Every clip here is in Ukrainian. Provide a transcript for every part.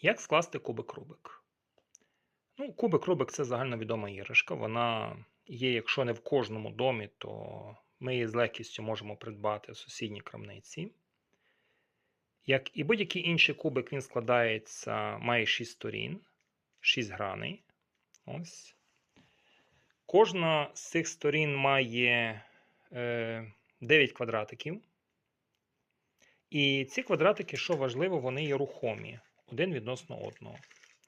Як скласти кубик Рубик? Ну, кубик Рубик це загальновідома іграшка. Вона є, якщо не в кожному домі, то ми її з легкістю можемо придбати в сусідній крамниці. Як і будь-який інший кубик, він складається, має 6 сторін, 6 граней. Ось. Кожна з цих сторін має е, 9 квадратиків. І ці квадратики, що важливо, вони є рухомі один відносно одного.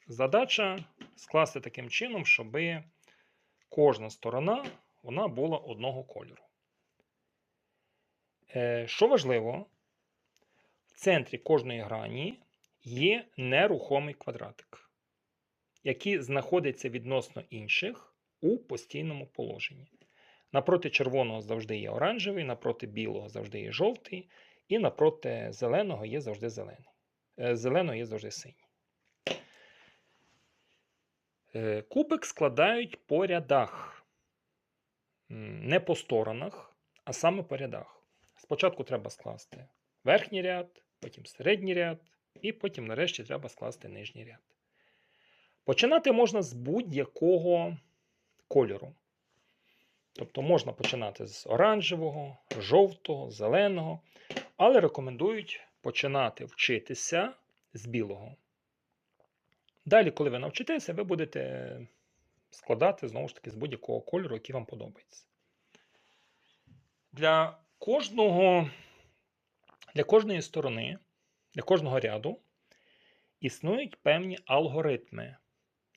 Задача скласти таким чином, щоб кожна сторона вона була одного кольору. Е, Що важливо, в центрі кожної грані є нерухомий квадратик, який знаходиться відносно інших у постійному положенні. Напроти червоного завжди є оранжевий, напроти білого завжди є жовтий, і напроти зеленого є завжди зелений. Е, Зеленого є завжди синій. Е, Кубик складають по рядах. Не по сторонах, а саме по рядах. Спочатку треба скласти верхній ряд, потім середній ряд, і потім, нарешті, треба скласти нижній ряд. Починати можна з будь-якого кольору. Тобто можна починати з оранжевого, жовтого, зеленого, але рекомендують починати вчитися з білого. Далі, коли ви навчитеся, ви будете складати знову ж таки з будь-якого кольору, який вам подобається. Для кожного, для кожної сторони, для кожного ряду існують певні алгоритми,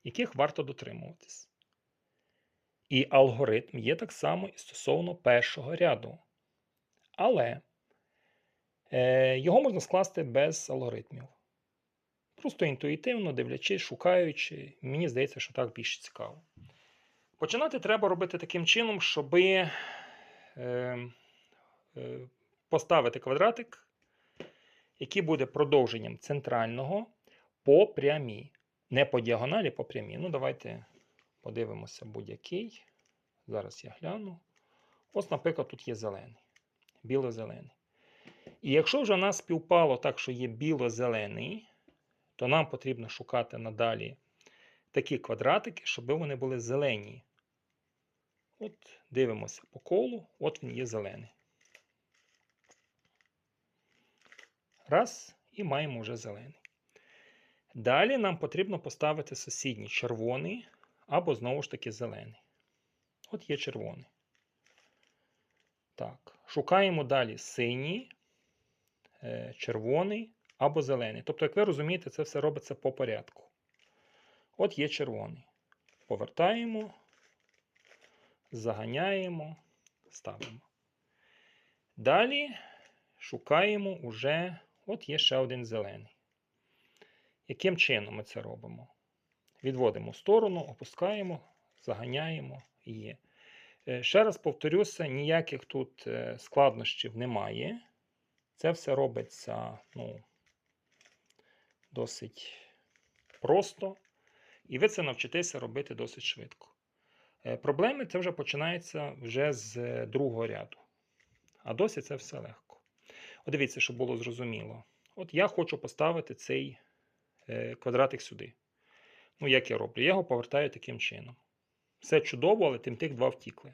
яких варто дотримуватись. І алгоритм є так само і стосовно першого ряду. Але його можна скласти без алгоритмів. Просто інтуїтивно, дивлячись, шукаючи, мені здається, що так більш цікаво. Починати треба робити таким чином, щоб е, е, поставити квадратик, який буде продовженням центрального по прямій. Не по діагоналі, по прямій. Ну, давайте подивимося будь-який. Зараз я гляну. Ось, наприклад, тут є зелений. Біло-зелений. І якщо вже у нас співпало так, що є біло-зелений, то нам потрібно шукати надалі такі квадратики, щоб вони були зелені. От дивимося по колу, от він є зелений. Раз, і маємо вже зелений. Далі нам потрібно поставити сусідній червоний або знову ж таки зелений. От є червоний. Так, шукаємо далі синій, червоний або зелений. Тобто, як ви розумієте, це все робиться по порядку. От є червоний. Повертаємо, заганяємо, ставимо. Далі шукаємо уже, от є ще один зелений. Яким чином ми це робимо? Відводимо в сторону, опускаємо, заганяємо є. Е, Ще раз повторюся, ніяких тут е, складнощів немає. Це все робиться ну, досить просто. І ви це навчитеся робити досить швидко. Е, Проблеми це вже починається вже з другого ряду. А досі це все легко. От дивіться, щоб було зрозуміло. От я хочу поставити цей е, квадратик сюди. Ну, як я роблю? Я його повертаю таким чином. Все чудово, але тим тих два втікли.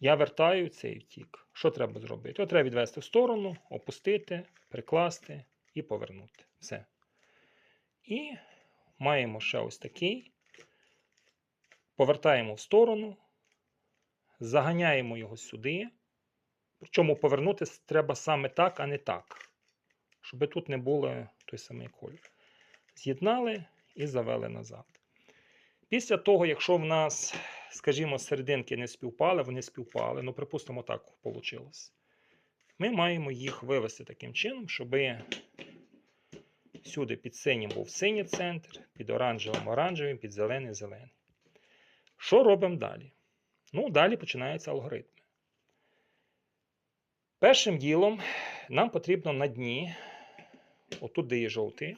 Я вертаю цей втік. Що треба зробити? Його треба відвести в сторону, опустити, прикласти і повернути. Все. І маємо ще ось такий. Повертаємо в сторону, заганяємо його сюди. Причому повернути треба саме так, а не так. Щоб тут не було той самий колір. З'єднали і завели назад. Після того, якщо в нас, скажімо, серединки не співпали, вони співпали, ну, припустимо, так вийшло. Ми маємо їх вивести таким чином, щоб сюди під синім був синій центр, під оранжевим оранжевим, під зелений зелений. Що робимо далі? Ну, далі починаються алгоритми. Першим ділом нам потрібно на дні, отут, де є жовтий,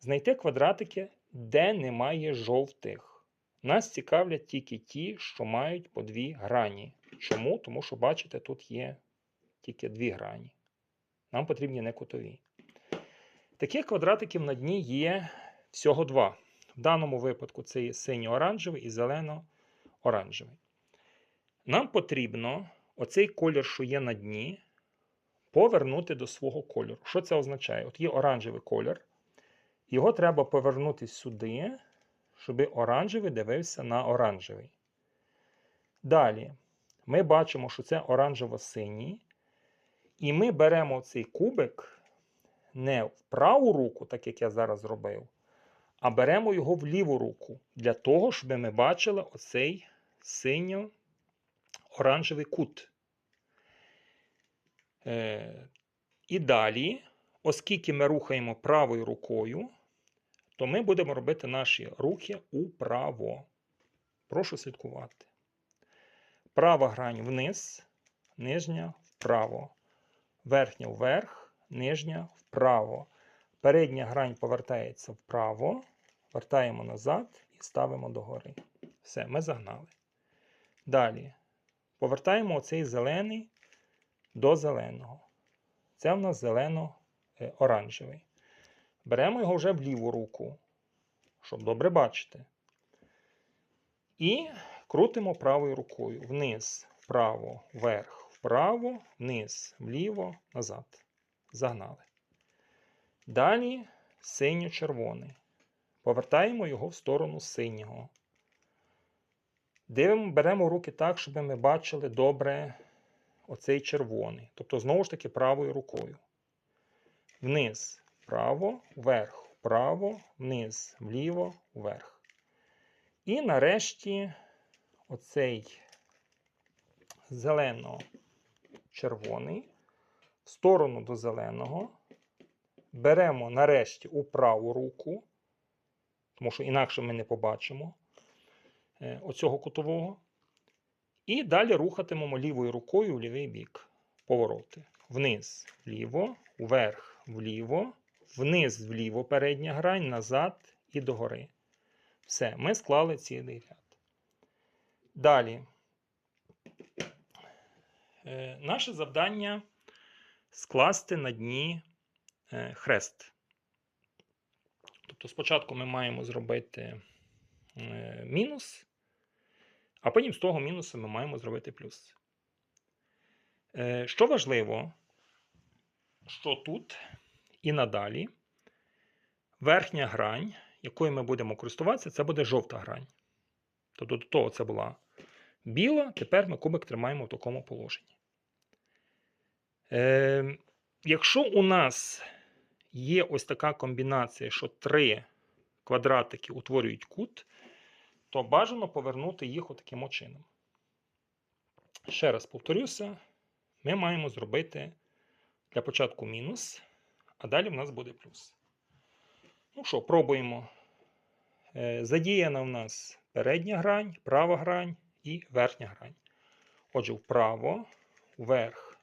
знайти квадратики, де немає жовтих. Нас цікавлять тільки ті, що мають по дві грані. Чому? Тому що, бачите, тут є тільки дві грані. Нам потрібні не кутові. Таких квадратиків на дні є всього два. В даному випадку це є синьо-оранжевий і зелено-оранжевий. Нам потрібно оцей колір, що є на дні, повернути до свого кольору. Що це означає? От є оранжевий колір. Його треба повернути сюди, щоб оранжевий дивився на оранжевий. Далі ми бачимо, що це оранжево-синій. І ми беремо цей кубик не в праву руку, так як я зараз зробив, а беремо його в ліву руку для того, щоб ми бачили оцей синьо-оранжевий кут. Е, і далі, оскільки ми рухаємо правою рукою, то ми будемо робити наші рухи управо. Прошу слідкувати. Права грань вниз, нижня вправо. Верхня вверх, нижня вправо. Передня грань повертається вправо, вертаємо назад і ставимо догори. Все, ми загнали. Далі повертаємо оцей зелений до зеленого. Це в нас зелено-оранжевий. Беремо його вже в ліву руку, щоб добре бачити. І крутимо правою рукою. Вниз, вправо, вверх, вправо, вниз, вліво, назад. Загнали. Далі синьо-червоний. Повертаємо його в сторону синього. Дивимо, беремо руки так, щоб ми бачили добре оцей червоний. Тобто, знову ж таки, правою рукою. Вниз, вправо, вверх, вправо, вниз, вліво, вверх. І нарешті оцей зелено-червоний в сторону до зеленого. Беремо нарешті у праву руку, тому що інакше ми не побачимо е, оцього кутового. І далі рухатимемо лівою рукою в лівий бік. Повороти. Вниз, вліво, вверх, вліво, вниз, вліво, передня грань, назад і догори. Все, ми склали цілий ряд. Далі. Е, наше завдання скласти на дні е, хрест. Тобто, спочатку ми маємо зробити е, мінус, а потім з того мінусу ми маємо зробити плюс. Що важливо, що тут і надалі верхня грань, якою ми будемо користуватися, це буде жовта грань. Тобто до того це була біла, тепер ми кубик тримаємо в такому положенні. Е, якщо у нас є ось така комбінація, що три квадратики утворюють кут, то бажано повернути їх отаким чином. Ще раз повторюся, ми маємо зробити для початку мінус, а далі в нас буде плюс. Ну що, пробуємо. Е, Задіяна в нас передня грань, права грань і верхня грань. Отже, вправо, вверх,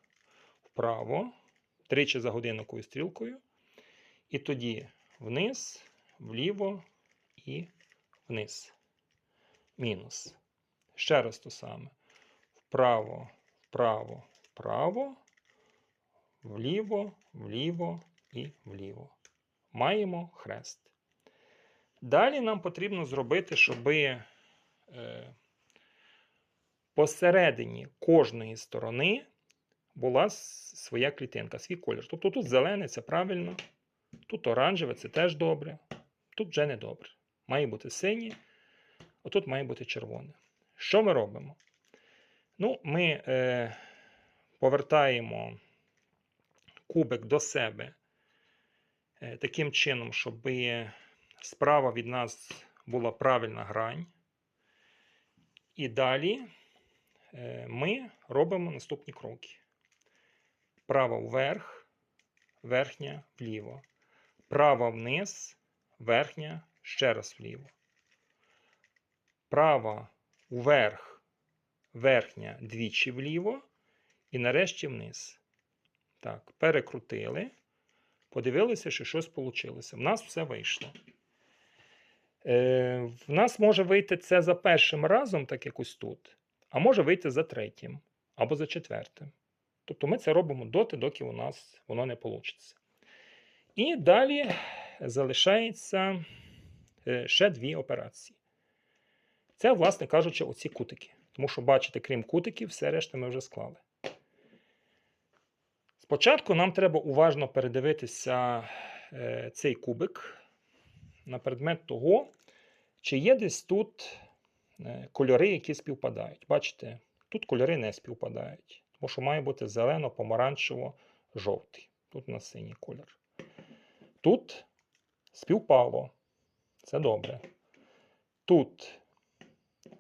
вправо, тричі за годинниковою стрілкою. І тоді вниз, вліво і вниз. Мінус. Ще раз то саме. Вправо, вправо, вправо, вліво, вліво і вліво. Маємо хрест. Далі нам потрібно зробити, щоб е, посередині кожної сторони була своя клітинка, свій колір. Тобто тут зелене це правильно, тут оранжеве це теж добре, тут вже не добре. Має бути синє, а тут має бути червоне. Що ми робимо? Ну, ми е, повертаємо кубик до себе таким чином, щоб справа від нас була правильна грань. І далі е, ми робимо наступні кроки. Права вверх, верхня вліво. Права вниз, верхня ще раз вліво. Права вверх, верхня двічі вліво. І нарешті вниз. Так, перекрутили. Подивилися, що щось вийшло. В нас все вийшло. Е, в нас може вийти це за першим разом, так як ось тут, а може вийти за третім або за четвертим. Тобто ми це робимо доти, доки у нас воно не вийде. І далі залишається е, ще дві операції. Це, власне кажучи, оці кутики. Тому що, бачите, крім кутиків, все решта ми вже склали. Спочатку нам треба уважно передивитися е, цей кубик на предмет того, чи є десь тут е, кольори, які співпадають. Бачите, тут кольори не співпадають, тому що має бути зелено, помаранчево, жовтий. Тут у нас синій колір. Тут співпало. Це добре. Тут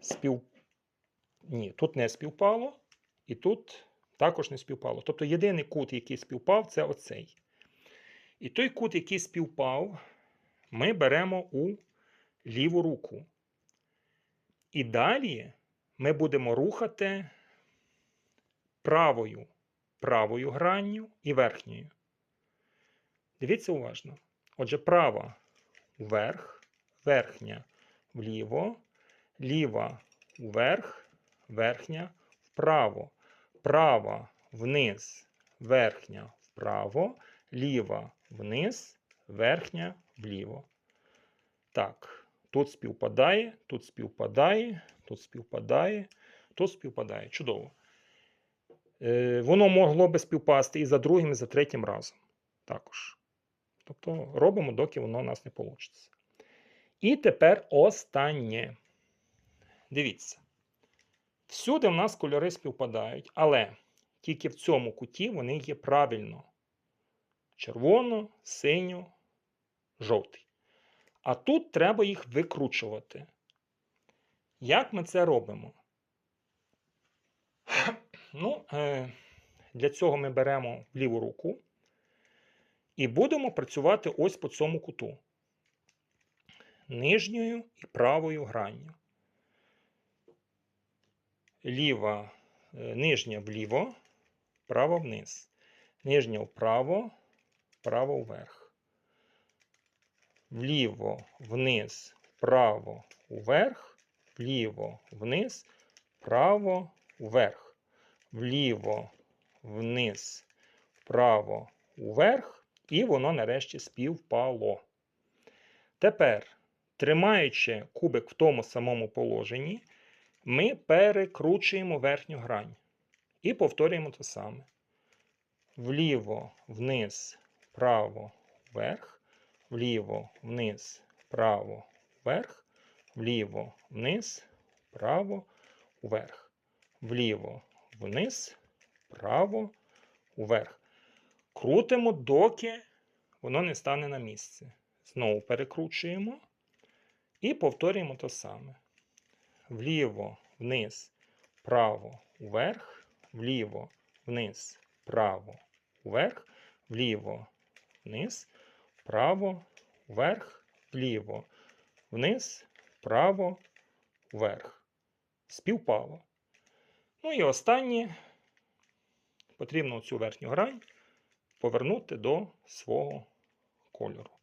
спів... Ні, тут не співпало, і тут також не співпало. Тобто єдиний кут, який співпав, це оцей. І той кут, який співпав, ми беремо у ліву руку. І далі ми будемо рухати правою, правою гранню і верхньою. Дивіться уважно. Отже, права вверх, верхня вліво, ліва вверх, верхня вправо, права вниз, верхня вправо, ліва вниз, верхня вліво. Так, тут співпадає, тут співпадає, тут співпадає, тут співпадає. Чудово. Е, воно могло би співпасти і за другим, і за третім разом. Також. Тобто робимо, доки воно у нас не вийде. І тепер останнє. Дивіться. Всюди в нас кольори співпадають, але тільки в цьому куті вони є правильно. Червоно, синьо, жовтий. А тут треба їх викручувати. Як ми це робимо? Ну, е, для цього ми беремо ліву руку і будемо працювати ось по цьому куту. Нижньою і правою гранню. Ліва, е, нижня вліво, право вниз. Нижня вправо, право вверх. Вліво, вниз, вправо, вверх, вліво, вниз, вправо, вверх. Вліво, вниз, вправо, вверх. І воно нарешті співпало. Тепер, тримаючи кубик в тому самому положенні, ми перекручуємо верхню грань. І повторюємо те саме. Вліво, вниз, вправо, вверх, вліво, вниз, вправо, вверх, вліво, вниз, вправо, вверх, вліво, вниз, вправо, вверх. Крутимо, доки воно не стане на місце. Знову перекручуємо і повторюємо те саме. Вліво, вниз, вправо, вверх, вліво, вниз, вправо, вверх, вліво, вниз, вправо, вверх, вліво, вниз, вправо, вверх. Співпало. Ну і останнє потрібно цю верхню грань повернути до свого кольору.